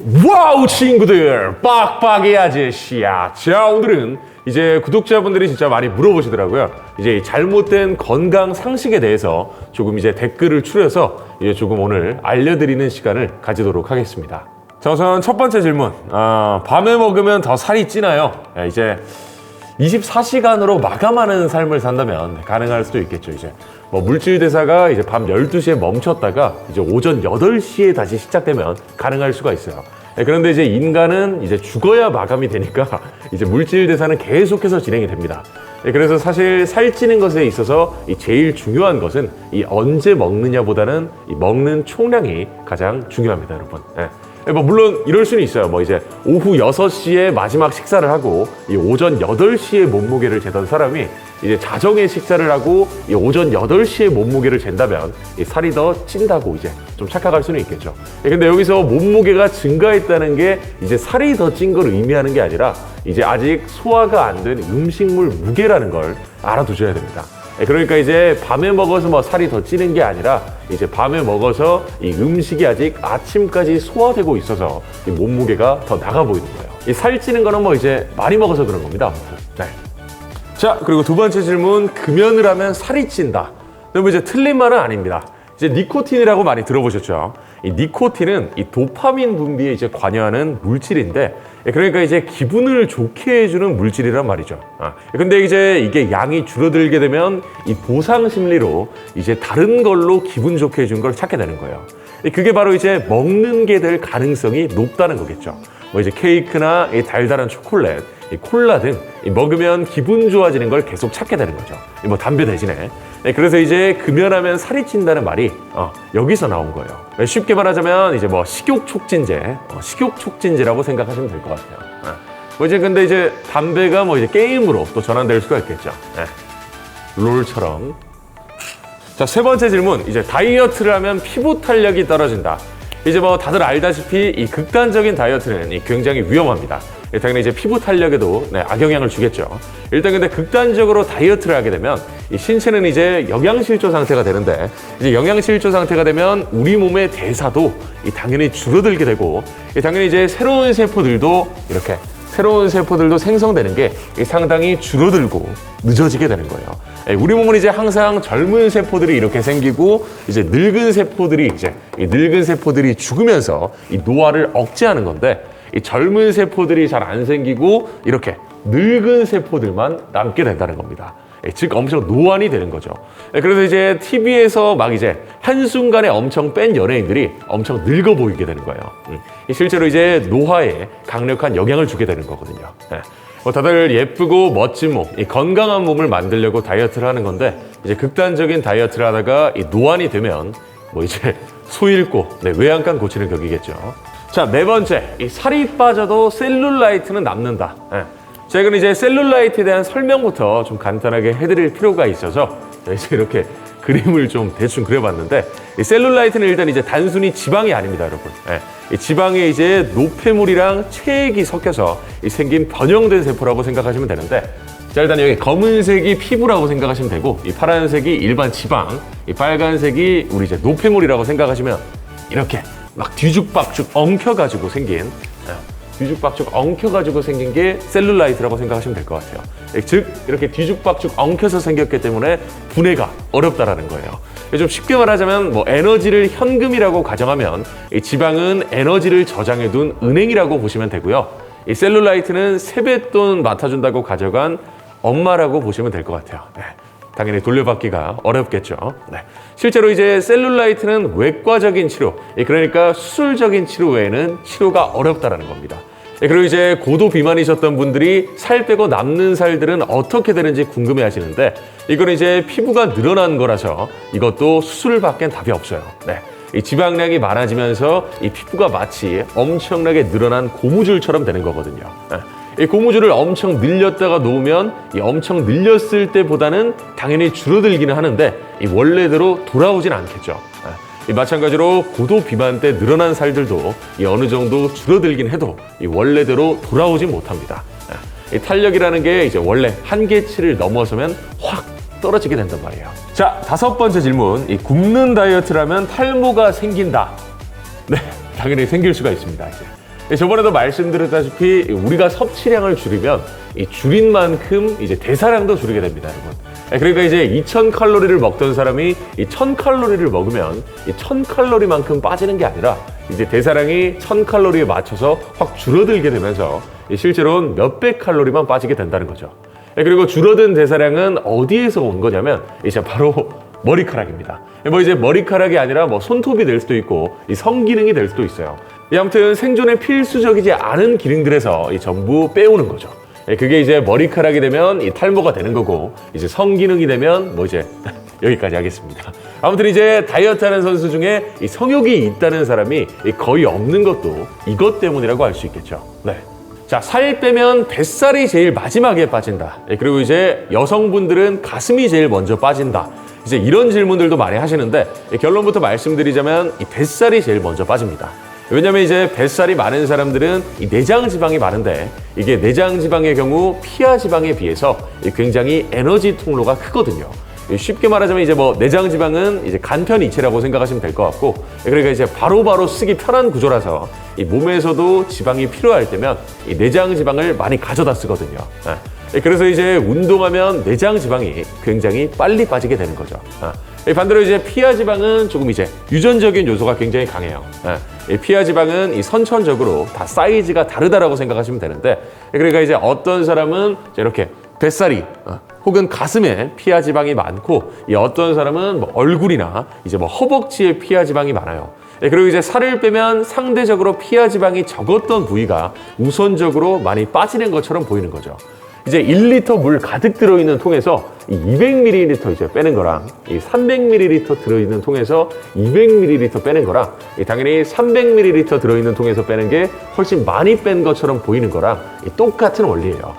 와우 친구들! 빡빡이 아저씨야. 자 오늘은 이제 구독자분들이 진짜 많이 물어보시더라고요. 이제 이 잘못된 건강 상식에 대해서 조금 이제 댓글을 추려서 이제 조금 오늘 알려드리는 시간을 가지도록 하겠습니다. 자 우선 첫 번째 질문. 아, 밤에 먹으면 더 살이 찌나요? 야, 이제 24시간으로 마감하는 삶을 산다면 가능할 수도 있겠죠. 이제 뭐 물질 대사가 이제 밤 12시에 멈췄다가 이제 오전 8시에 다시 시작되면 가능할 수가 있어요. 예, 그런데 이제 인간은 이제 죽어야 마감이 되니까 이제 물질 대사는 계속해서 진행이 됩니다. 예, 그래서 사실 살찌는 것에 있어서 이 제일 중요한 것은 이 언제 먹느냐보다는 이 먹는 총량이 가장 중요합니다, 여러분. 예. 뭐 물론 이럴 수는 있어요. 뭐 이제 오후 6시에 마지막 식사를 하고 이 오전 8시에 몸무게를 재던 사람이 이제 자정에 식사를 하고 이 오전 8시에 몸무게를 잰다면 이 살이 더 찐다고 이제 좀 착각할 수는 있겠죠. 예, 근데 여기서 몸무게가 증가했다는 게 이제 살이 더 찐 걸 의미하는 게 아니라 이제 아직 소화가 안 된 음식물 무게라는 걸 알아두셔야 됩니다. 예, 그러니까 이제 밤에 먹어서 뭐 살이 더 찌는 게 아니라 이제 밤에 먹어서 이 음식이 아직 아침까지 소화되고 있어서 이 몸무게가 더 나가 보이는 거예요. 이 살 찌는 거는 뭐 이제 많이 먹어서 그런 겁니다. 네. 자, 그리고 두 번째 질문. 금연을 하면 살이 찐다. 여러분 이제 틀린 말은 아닙니다. 이제 니코틴이라고 많이 들어보셨죠? 이 니코틴은 이 도파민 분비에 이제 관여하는 물질인데, 예, 그러니까 이제 기분을 좋게 해주는 물질이란 말이죠. 아, 근데 이제 이게 양이 줄어들게 되면 이 보상 심리로 이제 다른 걸로 기분 좋게 해준 걸 찾게 되는 거예요. 이 그게 바로 이제 먹는 게 될 가능성이 높다는 거겠죠. 뭐 이제 케이크나 이 달달한 초콜릿, 이 콜라 등이 먹으면 기분 좋아지는 걸 계속 찾게 되는 거죠. 이뭐 담배 대신에. 네, 그래서 이제 금연하면 살이 찐다는 말이 어, 여기서 나온 거예요. 네, 쉽게 말하자면 이제 뭐 식욕 촉진제, 어, 식욕 촉진제라고 생각하시면 될 것 같아요. 어. 뭐 이제 근데 이제 담배가 뭐 이제 게임으로 또 전환될 수가 있겠죠. 네. 롤처럼. 자, 세 번째 질문. 이제 다이어트를 하면 피부 탄력이 떨어진다. 이제 뭐 다들 알다시피 이 극단적인 다이어트는 이 굉장히 위험합니다. 예, 당연히 이제 피부 탄력에도 네, 악영향을 주겠죠. 일단 근데 극단적으로 다이어트를 하게 되면 이 신체는 이제 영양실조 상태가 되는데 이제 영양실조 상태가 되면 우리 몸의 대사도 이 당연히 줄어들게 되고 이 당연히 이제 새로운 세포들도 이렇게 새로운 세포들도 생성되는 게 상당히 줄어들고 늦어지게 되는 거예요. 예, 우리 몸은 이제 항상 젊은 세포들이 이렇게 생기고 이제 늙은 세포들이 이제 이 늙은 세포들이 죽으면서 이 노화를 억제하는 건데 이 젊은 세포들이 잘 안 생기고 이렇게 늙은 세포들만 남게 된다는 겁니다. 예, 즉 엄청 노안이 되는 거죠. 예, 그래서 이제 TV에서 막 이제 한순간에 엄청 뺀 연예인들이 엄청 늙어 보이게 되는 거예요. 음. 이 실제로 이제 노화에 강력한 영향을 주게 되는 거거든요. 예. 뭐 다들 예쁘고 멋진 몸, 이 건강한 몸을 만들려고 다이어트를 하는 건데 이제 극단적인 다이어트를 하다가 이 노안이 되면 뭐 이제 소 잃고 네, 외양간 고치는 격이겠죠. 자, 네 번째. 이 살이 빠져도 셀룰라이트는 남는다. 예. 제가 이제 셀룰라이트에 대한 설명부터 좀 간단하게 해드릴 필요가 있어서 이제 이렇게 그림을 좀 대충 그려봤는데 이 셀룰라이트는 일단 이제 단순히 지방이 아닙니다, 여러분. 예. 이 지방에 이제 노폐물이랑 체액이 섞여서 이 생긴 변형된 세포라고 생각하시면 되는데 자 일단 여기 검은색이 피부라고 생각하시면 되고 이 파란색이 일반 지방, 이 빨간색이 우리 이제 노폐물이라고 생각하시면 이렇게 막 뒤죽박죽 엉켜가지고 생긴 예, 뒤죽박죽 엉켜가지고 생긴 게 셀룰라이트라고 생각하시면 될 것 같아요. 예, 즉 이렇게 뒤죽박죽 엉켜서 생겼기 때문에 분해가 어렵다라는 거예요. 예, 좀 쉽게 말하자면 뭐 에너지를 현금이라고 가정하면 이 지방은 에너지를 저장해둔 은행이라고 보시면 되고요. 이 셀룰라이트는 세뱃돈 맡아준다고 가져간 엄마라고 보시면 될 것 같아요. 네. 당연히 돌려받기가 어렵겠죠. 네. 실제로 이제 셀룰라이트는 외과적인 치료, 예, 그러니까 수술적인 치료 외에는 치료가 어렵다라는 겁니다. 예, 그리고 이제 고도 비만이셨던 분들이 살 빼고 남는 살들은 어떻게 되는지 궁금해 하시는데 이건 이제 피부가 늘어난 거라서 이것도 수술을 받기엔 답이 없어요. 네. 이 지방량이 많아지면서 이 피부가 마치 엄청나게 늘어난 고무줄처럼 되는 거거든요. 예. 이 고무줄을 엄청 늘렸다가 놓으면 이 엄청 늘렸을 때보다는 당연히 줄어들기는 하는데 이 원래대로 돌아오진 않겠죠. 예. 이 마찬가지로 고도 비만 때 늘어난 살들도 이 어느 정도 줄어들긴 해도 이 원래대로 돌아오지 못합니다. 예. 이 탄력이라는 게 이제 원래 한계치를 넘어서면 확 떨어지게 된단 말이에요. 자, 다섯 번째 질문. 이 굶는 다이어트라면 탈모가 생긴다. 네, 당연히 생길 수가 있습니다. 이제. 예, 저번에도 말씀드렸다시피 우리가 섭취량을 줄이면 이 줄인 만큼 이제 대사량도 줄이게 됩니다, 여러분. 예, 그러니까 이제 2,000 칼로리를 먹던 사람이 이 1,000 칼로리를 먹으면 이 1,000 칼로리만큼 빠지는 게 아니라 이제 대사량이 1,000 칼로리에 맞춰서 확 줄어들게 되면서 이 실제로는 몇백 칼로리만 빠지게 된다는 거죠. 예, 그리고 줄어든 대사량은 어디에서 온 거냐면 이제 바로 머리카락입니다. 뭐 이제 머리카락이 아니라 뭐 손톱이 될 수도 있고 이 성기능이 될 수도 있어요. 이 아무튼 생존에 필수적이지 않은 기능들에서 이 전부 빼오는 거죠. 예, 그게 이제 머리카락이 되면 이 탈모가 되는 거고 이제 성기능이 되면 뭐 이제 여기까지 하겠습니다. 아무튼 이제 다이어트 하는 선수 중에 이 성욕이 있다는 사람이 이 거의 없는 것도 이것 때문이라고 할수 있겠죠. 네. 자, 살 빼면 뱃살이 제일 마지막에 빠진다. 예, 그리고 이제 여성분들은 가슴이 제일 먼저 빠진다. 이제 이런 질문들도 많이 하시는데 예, 결론부터 말씀드리자면 이 뱃살이 제일 먼저 빠집니다. 왜냐면 이제 뱃살이 많은 사람들은 이 내장 지방이 많은데 이게 내장 지방의 경우 피하 지방에 비해서 이 굉장히 에너지 통로가 크거든요. 쉽게 말하자면 이제 뭐 내장 지방은 이제 간편 이체라고 생각하시면 될 것 같고 그러니까 이제 바로바로 쓰기 편한 구조라서 이 몸에서도 지방이 필요할 때면 이 내장 지방을 많이 가져다 쓰거든요. 예. 그래서 이제 운동하면 내장 지방이 굉장히 빨리 빠지게 되는 거죠. 예. 반대로 이제 피하 지방은 조금 이제 유전적인 요소가 굉장히 강해요. 예. 이 피하 지방은 이 선천적으로 다 사이즈가 다르다라고 생각하시면 되는데 그러니까 이제 어떤 사람은 이렇게 뱃살이 어, 혹은 가슴에 피하 지방이 많고 이 어떤 사람은 뭐 얼굴이나 이제 뭐 허벅지에 피하 지방이 많아요. 네, 그리고 이제 살을 빼면 상대적으로 피하 지방이 적었던 부위가 우선적으로 많이 빠지는 것처럼 보이는 거죠. 이제 1리터 물 가득 들어있는 통에서 이 200ml 이제 빼는 거랑 이 300ml 들어있는 통에서 200ml 빼는 거랑 이 당연히 300ml 들어있는 통에서 빼는 게 훨씬 많이 뺀 것처럼 보이는 거랑 이 똑같은 원리예요.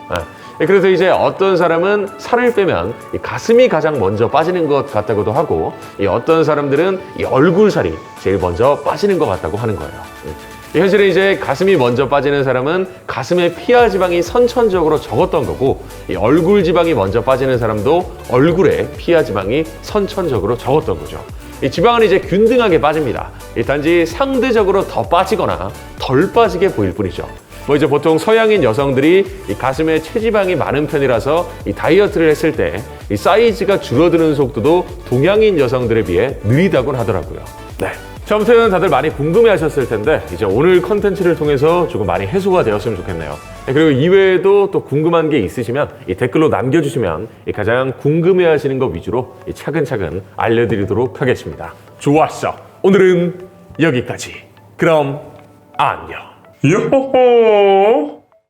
예. 예, 그래서 이제 어떤 사람은 살을 빼면 이 가슴이 가장 먼저 빠지는 것 같다고도 하고 이 어떤 사람들은 이 얼굴 살이 제일 먼저 빠지는 것 같다고 하는 거예요. 예. 현실에 이제 가슴이 먼저 빠지는 사람은 가슴에 피하 지방이 선천적으로 적었던 거고 이 얼굴 지방이 먼저 빠지는 사람도 얼굴에 피하 지방이 선천적으로 적었던 거죠. 이 지방은 이제 균등하게 빠집니다. 이 단지 상대적으로 더 빠지거나 덜 빠지게 보일 뿐이죠. 뭐 이제 보통 서양인 여성들이 이 가슴에 체지방이 많은 편이라서 이 다이어트를 했을 때 이 사이즈가 줄어드는 속도도 동양인 여성들에 비해 느리다곤 하더라고요. 네. 자, 아무튼 다들 많이 궁금해 하셨을 텐데 이제 오늘 컨텐츠를 통해서 조금 많이 해소가 되었으면 좋겠네요. 네, 그리고 이외에도 또 궁금한 게 있으시면 이 댓글로 남겨주시면 이 가장 궁금해 하시는 것 위주로 이 차근차근 알려드리도록 하겠습니다. 좋았어. 오늘은 여기까지. 그럼 안녕. Йо-хо-хо!